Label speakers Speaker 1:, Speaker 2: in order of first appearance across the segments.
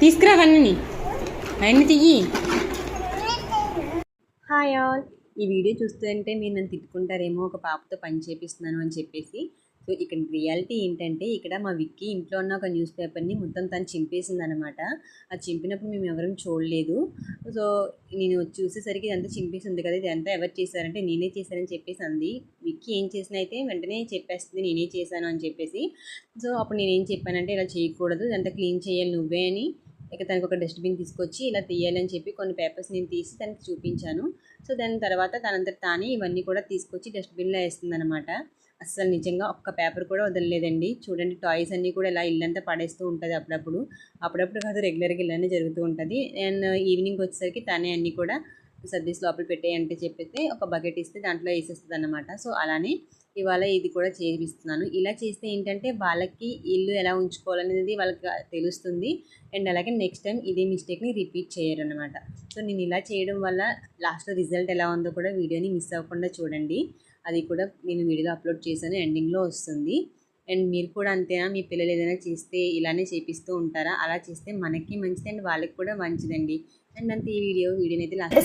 Speaker 1: తీసుకురా అవన్నీ. తియ్యి హాయ్ ఆల్ ఈ వీడియో చూస్తుంటే మీరు నన్ను తిట్టుకుంటారేమో ఒక పాపతో పని చేపిస్తున్నాను అని చెప్పేసి. సో ఇక్కడ రియాలిటీ ఏంటంటే ఇక్కడ మా విక్కీ ఇంట్లో ఉన్న ఒక న్యూస్ పేపర్ని మొత్తం తను చింపేసిందనమాట అది చింపినప్పుడు మేము ఎవరూ చూడలేదు. సో నేను చూసేసరికి ఇదంతా చింపేసింది కదా ఇదంతా ఎవరు చేశారంటే నేనే చేశానని చెప్పేసి అంది. విక్కీ ఏం చేసిన అయితే వెంటనే చెప్పేస్తుంది నేనే చేశాను అని చెప్పేసి. సో అప్పుడు నేనేం చెప్పానంటే ఇలా చేయకూడదు ఇదంతా క్లీన్ చేయాలి నువ్వే అని. ఇక తనకు ఒక డస్ట్బిన్ తీసుకొచ్చి ఇలా తీయాలని చెప్పి కొన్ని పేపర్స్ నేను తీసి తనకి చూపించాను. సో దాని తర్వాత తనంతట తానే ఇవన్నీ కూడా తీసుకొచ్చి డస్ట్బిన్లో వేస్తుంది అనమాట అస్సలు నిజంగా ఒక్క పేపర్ కూడా వదలలేదండి. చూడండి టాయ్స్ అన్నీ కూడా ఇలా ఇల్లంతా పడేస్తూ ఉంటుంది అప్పుడప్పుడు. అప్పుడప్పుడు కాదు రెగ్యులర్గా ఇలానే జరుగుతూ ఉంటుంది. అండ్ ఈవినింగ్ వచ్చేసరికి తనే అన్నీ కూడా సర్దీస్ లోపల పెట్టేయంటే చెప్పేసి ఒక బకెట్ ఇస్తే దాంట్లో వేసేస్తుంది అనమాట సో అలానే ఇవాళ ఇది కూడా చేపిస్తున్నాను. ఇలా చేస్తే ఏంటంటే వాళ్ళకి ఇల్లు ఎలా ఉంచుకోవాలనేది వాళ్ళకి తెలుస్తుంది. అండ్ అలాగే నెక్స్ట్ టైం ఇదే మిస్టేక్ని రిపీట్ చేయరనమాట సో నేను ఇలా చేయడం వల్ల లాస్ట్లో రిజల్ట్ ఎలా ఉందో కూడా వీడియోని మిస్ అవ్వకుండా చూడండి. అది కూడా నేను వీడియోలో అప్లోడ్ చేశాను ఎండింగ్లో వస్తుంది. అండ్ మీరు కూడా అంతేనా? మీ పిల్లలు ఏదైనా చేస్తే ఇలానే చేపిస్తూ ఉంటారా? అలా చేస్తే మనకి మంచిది అండ్ వాళ్ళకి కూడా మంచిదండి. అండ్ అంతే ఈ వీడియో వీడియోని అయితే
Speaker 2: దగ్గర.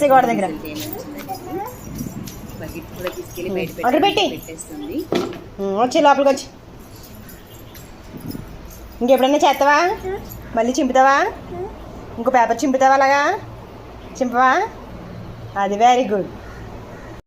Speaker 1: బకెట్ కూడా తీసుకెళ్ళి బయట
Speaker 2: అక్కడ పెట్టి.
Speaker 1: పెట్టేసి- పెట్టేస్తుంది.
Speaker 2: ఉమ్, వచ్చి లోపలికి వచ్చి. ఇంకెప్పుడైనా చేస్తావా మళ్ళీ చింపుతావా? ఇంకో పేపర్ చింపుతావా అలాగా? చింపవా? అది వెరీ గుడ్